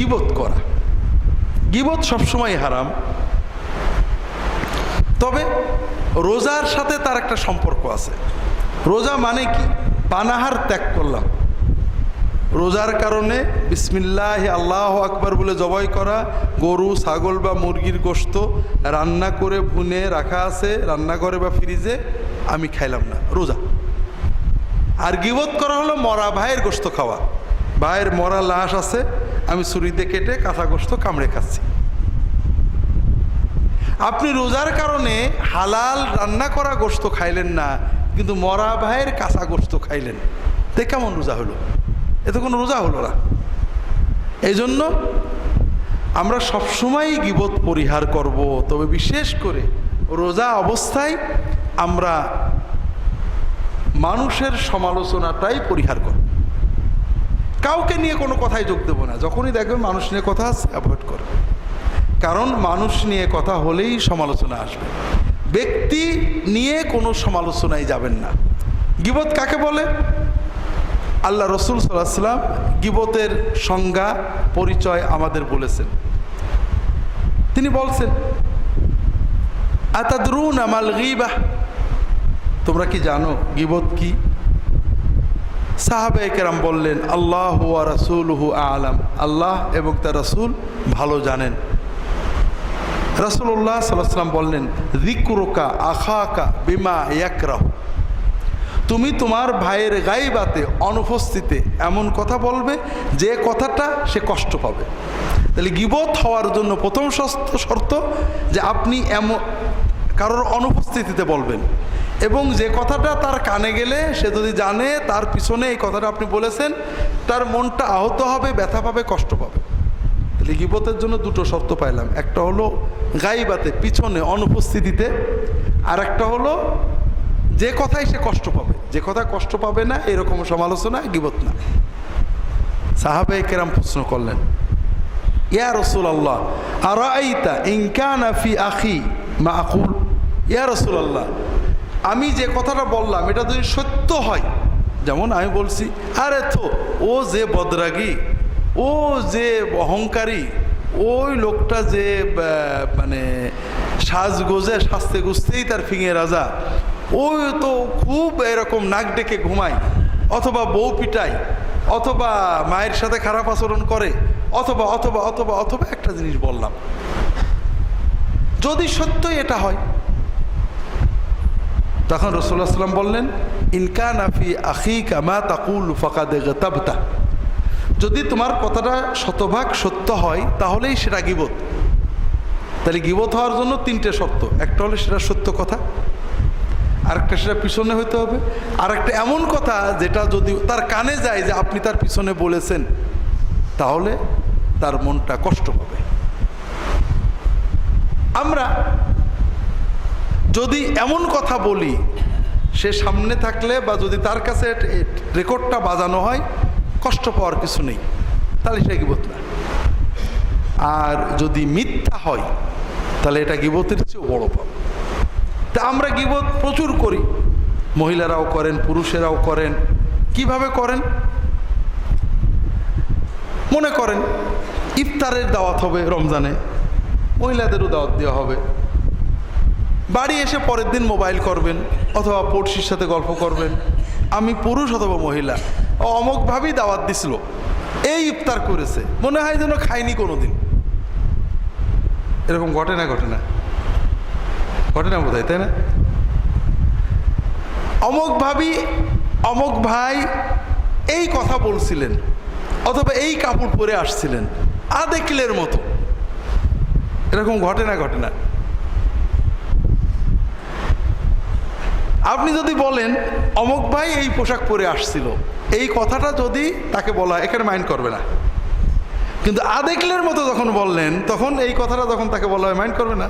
গিবত করা। গিবত সবসময় হারাম। তবে রোজার সাথে তার একটা সম্পর্ক আছে। রোজা মানে কি? পানাহার ত্যাগ করলাম। রোজার কারণে বিসমিল্লাহ আল্লাহ আকবার বলে জবাই করা, গরু, ছাগল বা মুরগির গোশত রান্না করে ভুনে রাখা আছে, রান্নাঘরে বা ফ্রিজে, আমি খাইলাম না। রোজা। আর গিবত করা হলো মরা ভাইয়ের গোস্ত খাওয়া। ভাইয়ের মরা লাশ আছে আমি ছুরিতে কেটে কাঁচা গোশত কামড়ে খাচ্ছি। আপনি রোজার কারণে হালাল রান্না করা গোশত খাইলেন না, কিন্তু মরা ভাইয়ের কাঁচা গোশত খাইলেন। তে কেমন রোজা হলো। এতে কোনো রোজা হলো না। এই জন্য আমরা সবসময় গিবত পরিহার করব, তবে বিশেষ করে রোজা অবস্থায় আমরা মানুষের সমালোচনাটাই পরিহার করব। কাউকে নিয়ে কোনো কথাই যোগ দেবো না। যখনই দেখবেন মানুষ নিয়ে কথা অ্যাভয়েড করে। কারণ মানুষ নিয়ে কথা হলেই সমালোচনা আসবে। ব্যক্তি নিয়ে কোনো সমালোচনায় যাবেন না। গিবত কাকে বলে? আল্লাহ রসুল সাল্লাম গিবতের সংজ্ঞা, পরিচয় আমাদের বলেছেন। তিনি বলছেন, আতাদরুন আমাল গিবাহ তোমরা কি জানো গিবত কি? সাহাবে কেরাম বললেন, আল্লাহ রাসুল হু আলাম। আল্লাহ এবং তার রাসুল ভালো জানেন। রাসুল্লাহ সাল্লাম বললেন রিকুরোকা আখাকা বিমা ইয়াকরাহ। তুমি তোমার ভাইয়ের গাইবাতে অনুপস্থিতে এমন কথা বলবে, যে কথাটা সে কষ্ট পাবে। তাহলে গিবত হওয়ার জন্য প্রথম শর্ত যে আপনি এমন কারোর অনুপস্থিতিতে বলবেন। এবং যে কথাটা তার কানে গেলে, সে যদি জানে তার পিছনে এই কথাটা আপনি বলেছেন, তার মনটা আহত হবে, ব্যথা পাবে, কষ্ট পাবে। তাহলে গিবতের জন্য দুটো শর্ত পাইলাম। একটা হলো গাইবাতে, পিছনে, অনুপস্থিতিতে। আর একটা হলো যে কথাই সে কষ্ট পাবে। যে কথা কষ্ট পাবে না, এরকম সমালোচনা, গিবত না। সাহাবে কেরাম প্রশ্ন করলেন, ইয়া রসুল আল্লাহ আর ইনকানা ফি আখি মা আকুল ইয়া রসুল আল্লাহ আমি যে কথাটা বললাম, এটা যদি সত্য হয়, যেমন আমি বলছি, আরে তো ও যে বদরাগী, ও যে অহংকারী, ওই লোকটা যে মানে সাজগোজে, সাজতে গুজতেই তার ফিঙে রাজা, ওই তো খুব এরকম নাক ডেকে ঘুমায়, অথবা বউ পিটায়, অথবা মায়ের সাথে খারাপ আচরণ করে, অথবা অথবা অথবা অথবা একটা জিনিস বললাম। যদি সত্যই এটা হয় তখন রসুল্লাহ সাল্লাম বললেন ইনকান আফি আখি কামা তাকুল ফাকাদে গতাবতা। যদি তোমার কথাটা শতভাগ সত্য হয়, তাহলেই সেটা গিবত। তাহলে গিবত হওয়ার জন্য তিনটে শর্ত। একটা হলে সেটা সত্য কথা, আরেকটা সেটা পিছনে হইতে হবে। আর একটা এমন কথা যেটা যদি তার কানে যায় যে আপনি তার পিছনে বলেছেন, তাহলে তার মনটা কষ্ট পাবে। আমরা যদি এমন কথা বলি, সে সামনে থাকলে বা যদি তার কাছে রেকর্ডটা বাজানো হয়, কষ্ট পাওয়ার কিছু নেই। তাহলে সেটা গিবত না। আর যদি মিথ্যা হয়, তাহলে এটা গিবতের চেয়েও বড় পাপ। তা আমরা গিবত প্রচুর করি। মহিলারাও করেন, পুরুষেরাও করেন। কীভাবে করেন? মনে করেন, ইফতারের দাওয়াত হবে রমজানে, মহিলাদেরও দাওয়াত দেওয়া হবে। বাড়ি এসে পরের দিন মোবাইল করবেন অথবা পড়শির সাথে গল্প করবেন। আমি পুরুষ অথবা মহিলা। অমকভাবেই দাওয়াত দিছিল। এই ইফতার করেছে। মনে হয় যেন খাইনি কোনো দিন এরকম ঘটে না ঘটে না। ঘটে না বোধ তাই না? অমক ভাবি, অমক ভাই এই কথা বলছিলেন, অথবা এই কাপড় পরে আসছিলেন, আদেকিলের মতো। এরকম ঘটে না ঘটে না। আপনি যদি বলেন, অমক ভাই এই পোশাক পরে আসছিল, এই কথাটা যদি তাকে বলা এখানে মাইন্ড করবে না। কিন্তু আদেকলের মতো যখন বললেন, তখন এই কথাটা যখন তাকে বলা হয় মাইন্ড করবে না।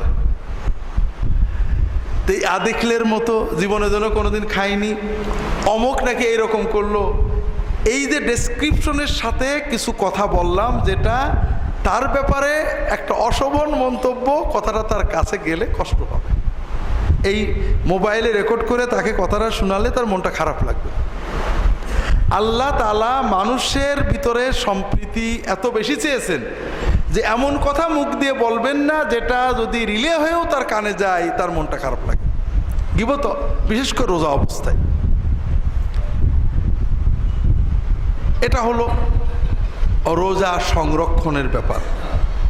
এই আদেকলের মতো জীবনে যেন কোনোদিন খায়নি, অমক নাকি এইরকম করল, এই যে ডেসক্রিপশনের সাথে কিছু কথা বললাম, যেটা তার ব্যাপারে একটা অশোভন মন্তব্য, কথাটা তার কাছে গেলে কষ্ট পাবে। এই মোবাইলে রেকর্ড করে তাকে কথাটা শোনালে তার মনটা খারাপ লাগবে। আল্লাহ তালা মানুষের ভিতরে সম্প্রীতি এত বেশি চেয়েছেন যে এমন কথা মুখ দিয়ে বলবেন না যেটা যদি রিলে হয়েও তার কানে যায়, তার মনটা খারাপ লাগে। গিবত, বিশেষ করে রোজা অবস্থায়। এটা হলো রোজা সংরক্ষণের ব্যাপার।